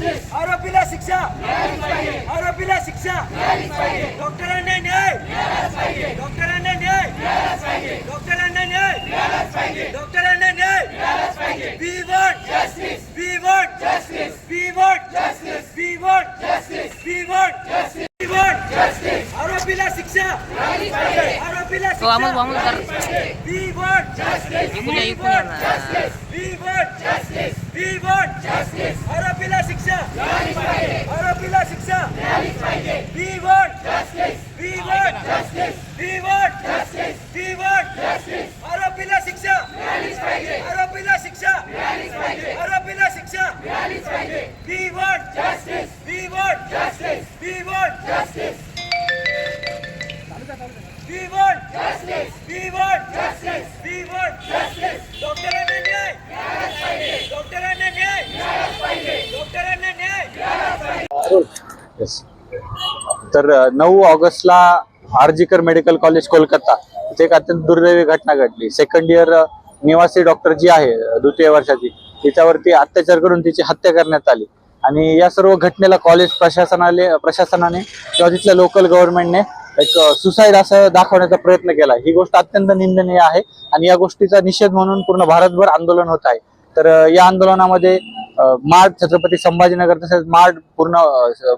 आरोपीला शिक्षा. आरोपीला शिक्षा. डॉक्टरांना न्याय. डॉक्टरांना न्याय. डॉक्टरांना न्याय. डॉक्टरांना न्याय. We want justice we want justice we want justice we want justice we want justice we want justice आरोपीला शिक्षा आरोपीला इकडून या ना. We want justice. Want justice आरोपीला शिक्षा We want justice. We want justice. We want justice. We want justice. आरोपीला शिक्षा आरोपीला शिक्षा आरोपीला शिक्षा. We want justice. We want justice. We want justice. We want justice. डॉक्टरांना न्याय डॉक्टरांना न्याय डॉक्टरांना न्याय. तर नऊ ऑगस्टला आरजीकर मेडिकल कॉलेज कोलकाता. इथे एक अत्यंत दुर्दैवी घटना घडली. सेकंड इयर निवासी डॉक्टर जी आहे द्वितीय वर्षाची. तिच्यावरती अत्याचार करून तिची हत्या करण्यात आली. आणि या सर्व घटनेला कॉलेज प्रशासनाने प्रशासनाने किंवा तिथल्या लोकल गव्हर्नमेंटने एक सुसाईड असं दाखवण्याचा प्रयत्न केला. ही गोष्ट अत्यंत निंदनीय आहे. आणि या गोष्टीचा निषेध म्हणून पूर्ण भारतभर आंदोलन होत आहे. तर या आंदोलनामध्ये मार्ट छत्रपती संभाजीनगर तसेच मार्ट पूर्ण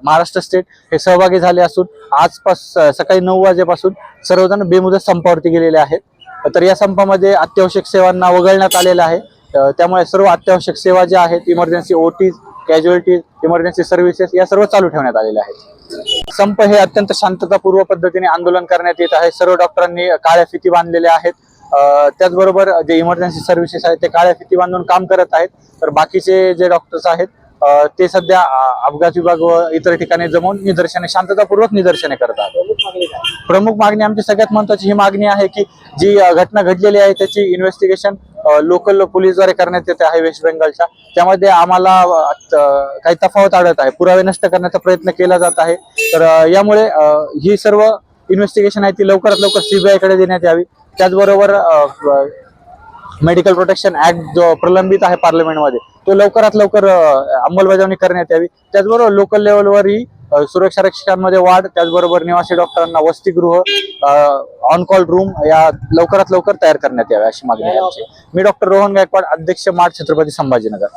महाराष्ट्र स्टेट हे सहभागी झाले असून आजपास सकाळी नऊ वाजेपासून सर्वजण बेमुदत संपावरती गेलेले आहेत. तर या संपामध्ये अत्यावश्यक सेवांना वगळण्यात आलेलं आहे. त्यामुळे सर्व अत्यावश्यक सेवा ज्या आहेत emergency OTs casualties emergency services या सर्व चालू ठेवण्यात आलेल्या आहेत. संप हे अत्यंत शांततापूर्व पद्धतीने आंदोलन करण्यात येत आहे. सर्व डॉक्टरांनी काळ्या फिती बांधलेल्या आहेत. त्याचबरोबर जे इमर्जन्सी सर्व्हिसेस आहेत ते काळ्या फिती बांधून काम करत आहेत. तर बाकीचे जे डॉक्टर्स आहेत ते सध्या अपघात विभाग व इतर ठिकाणी जमवून निदर्शने शांततापूर्वक निदर्शने करतात. प्रमुख मागणी आमची सगळ्यात महत्वाची ही मागणी आहे की जी घटना घडलेली आहे त्याची इन्व्हेस्टिगेशन लोकल पोलीसद्वारे करण्यात येते आहे वेस्ट बेंगलच्या त्यामध्ये आम्हाला काही तफावत आढळत आहे. पुरावे नष्ट करण्याचा प्रयत्न केला जात आहे. तर यामुळे ही सर्व इन्व्हेस्टिगेशन आहे ती लवकरात लवकर सीबीआयकडे देण्यात यावी. त्याचबरोबर मेडिकल प्रोटेक्शन ऍक्ट जो प्रलंबित आहे पार्लमेंटमध्ये तो लवकरात लवकर अंमलबजावणी करण्यात यावी. त्याचबरोबर लोकल लेवलवरही सुरक्षा रक्षकांमध्ये वाढ त्याचबरोबर निवासी डॉक्टरांना वसतिगृह ऑन कॉल रूम या लवकरात लवकर तयार करण्यात याव्या अशी मागणी आहे मी डॉक्टर रोहन गायकवाड अध्यक्ष मार्ट छत्रपती संभाजीनगर.